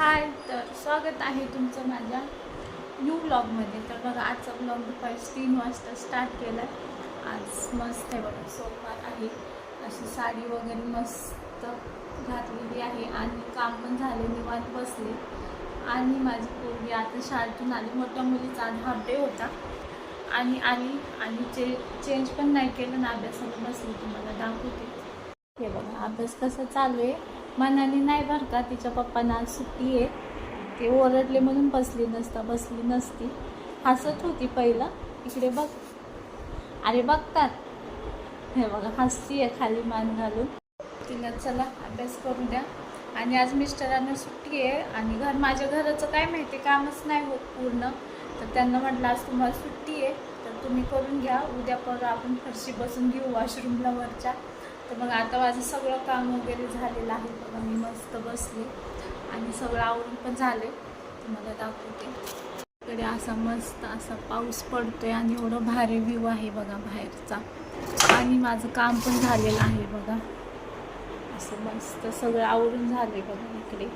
हाय तर स्वागत आहे तुमचं माझ्या न्यू ब्लॉगमध्ये तर बघा आजचा ब्लॉग दुपारी तीन वाजता स्टार्ट केला आज मस्त आहे बघा सोमवार आहे. अशी साडी वगैरे मस्त घातलेली आहे. आणि काम पण झाले निवांत बसले. आणि माझी पोरगी आता शाळेतून आली. मोठ्या मुलीचा आज हाफ डे होता. आणि आली आणि चे चेंज पण नाही केलं. ना अभ्यासाला बसली तुम्हाला दाखवते. हे बघा अभ्यास कसा चालू आहे. मनाने नाही बरं का तिच्या पप्पांना आज सुट्टी आहे. ते ओरडले म्हणून बसली नसता बसली नसती. हसत होती पहिला. इकडे बघ. अरे बघतात. हे बघा हसती आहे खाली मान घालून. तिला चला अभ्यास करू द्या. आणि आज मिस्टरांना सुट्टी आहे आणि घर माझ्या घराचं काय माहिती कामच नाही होत पूर्ण. तर त्यांना म्हटलं आज तुम्हाला सुट्टी आहे तर तुम्ही करून घ्या. उद्या परत आपण फरशी बसून घेऊ वॉशरूमला वरच्या. तर मग आता माझं सगळं काम वगैरे झालेलं आहे. बघा मी मस्त बसले आणि सगळं आवरून पण झाले. तुम्हाला दाखवते. इकडे असा मस्त असा पाऊस पडतोय आणि एवढं भारी व्ह्यू आहे बघा बाहेरचा. आणि माझं काम पण झालेलं आहे बघा. असं मस्त सगळं आवरून झाले बघा इकडे.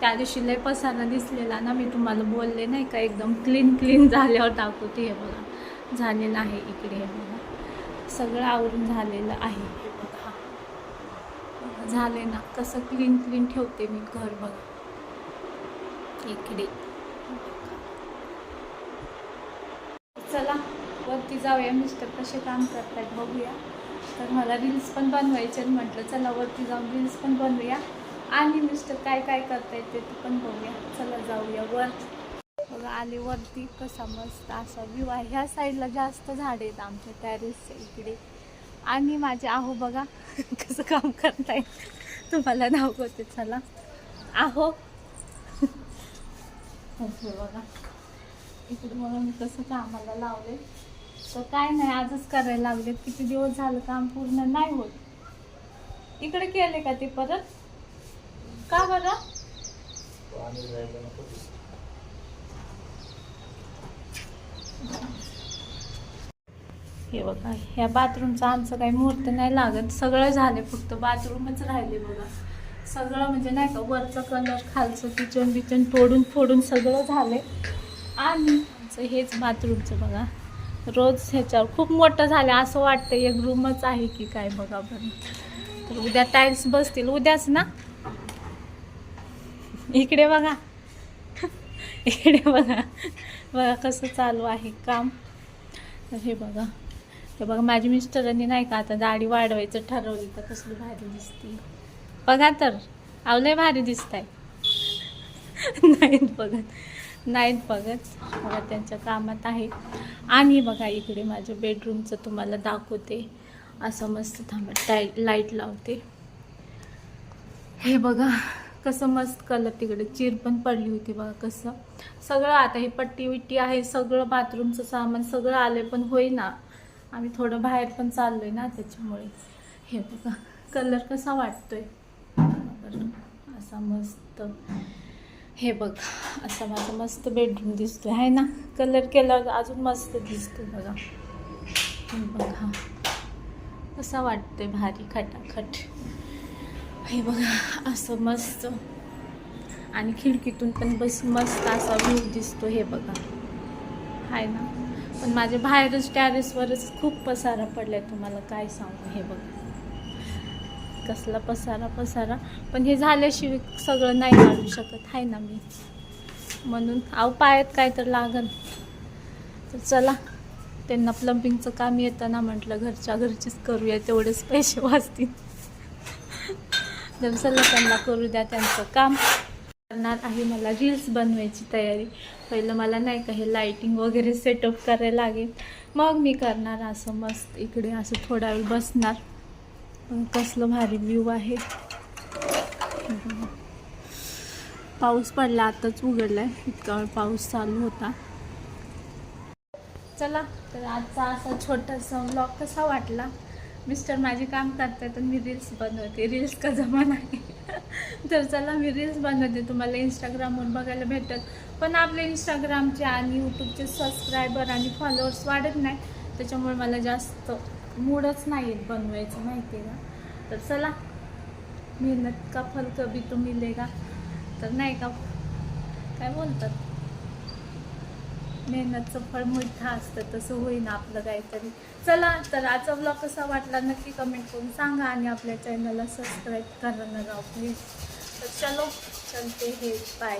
त्या दिवशी लय पसारा दिसलेला ना मी तुम्हाला बोलले नाही का एकदम क्लीन क्लीन झाल्यावर दाखवते हे बघा. झालेलं आहे इकडे हे बघा. सगळं आवरून झालेलं आहे. बघा. झाले ना. कसं क्लीन क्लीन ठेवते मी घर बघा. इकडे. चला वरती जाऊया. मिस्टर कसे काम करतायत बघूया. तर मला रील्स पण बनवायचे म्हटलं चला वरती जाऊन रील्स पण बनवूया. आणि मिस्टर काय काय करतायत ते पण बघूया. चला जाऊया वर. बघा आले वरती कसा मस्त असा व्ह्यू आहे. ह्या साईडला जास्त झाड आहेत आमच्या टॅरेसच्या इकडे. आणि माझे आहो बघा कसं काम करताय. तुम्हाला दाखवते चला. आहो. बघा. इकडे म्हणून मी कसं कामाला लावले. तर काय नाही आजच करायला लागले. किती दिवस झालं काम पूर्ण नाही होत. इकडे केले का ते परत? का बरं? हे बघा ह्या बाथरूमचं आमचं काही मुहूर्त नाही लागत. सगळं झाले फक्त बाथरूमच राहिले बघा. सगळं म्हणजे नाही का वरचं कलर खालचं किचन बिचन तोडून फोडून सगळं झाले. आणि आमचं हेच बाथरूमचं बघा. रोज ह्याच्यावर खूप मोठं झालं. असं वाटतं एक रूमच आहे की काय बघा बरं. तर उद्या टाईल्स बसतील. उद्याच ना? इकडे बघा. इकडे बघा. बघा कसं चालू आहे काम. तर हे बघा. हे बघा माझ्या मिस्टरांनी नाही का आता दाढी वाढवायचं ठरवली तर कसली भारी दिसते. बघा तर आवलंय भारी दिसत आहे नाहीत बघत नाहीत बघत. बघा त्यांच्या कामात आहे. आणि बघा इकडे माझ्या बेडरूमचं तुम्हाला दाखवते. असं मस्त थांबा टाय लाइट लावते. हे बघा कसं मस्त कलर तिकडे चिर पण पडली होती बघा कसं. सगळं आता हे पट्टी विट्टी आहे सगळं बाथरूमचं सामान सगळं आले पण होईना. आम्ही थोडं बाहेर पण चाललो आहे ना त्याच्यामुळे. हे बघा कलर कसा वाटतोय? असा मस्त. हे बघ असा माझा मस्त बेडरूम दिसतोय. आहे ना? कलर केला अजून मस्त दिसतो बघा. हे बघा. कसा वाटतोय भारी खटाखट. हे बघा असं मस्त. आणि खिडकीतून पण बस मस्त असा व्ह्यू दिसतो हे बघा. आहे ना. पण माझ्या बाहेरच टॅरेसवरच खूप पसारा आहे तुम्हाला काय सांगू हे बघ. कसला पसारा पसारा. पण हे झाल्याशिवाय सगळं नाही काढू शकत. आहे ना मी. म्हणून आव पायात काय तर लागन. तर चला. त्यांना प्लंबिंगचं काम येतं ना म्हटलं घरच्या घरचीच करूया तेवढेच पैसे वाचतील. तर चला त्यांना करू द्या त्यांचं काम. करणार आहे मला रील्स बनवायची तयारी. पहिलं मला नाही का हे लाईटिंग वगैरे सेटअप करायला लागेल. मग मी करणार असं मस्त इकडे असं थोडा वेळ बसणार. पण कसलं भारी व्ह्यू आहे. पाऊस पडला आताच उघडलाय. इतका वेळ पाऊस चालू होता. चला तर आजचा असा छोटासा ब्लॉग कसा वाटला? मिस्टर माझे काम करतात आणि मी रील्स बनवते. रील्स का जमाना आहे. तर चला मी रील्स बनवते. तुम्हाला इंस्टाग्रामवर बघायला भेटत पण आपले इंस्टाग्रामचे आणि यूट्यूबचे सबस्क्रायबर आणि फॉलोअर्स वाढत नाही त्याच्यामुळे मला जास्त मूडच नाही आहेत बनवायचं माहिती आहे का? तर चला मेहनत का फल कभी तो मिलेगा तर नाही का? काय बोलतात? मेहनतचं फळ मोठं असतं तसं होईना आपलं काहीतरी. चला तर आजचा ब्लॉग कसा वाटला नक्की कमेंट करून सांगा आणि आपल्या चॅनलला सबस्क्राईब करायला राहा प्लीज तर चलो चलते हे बाय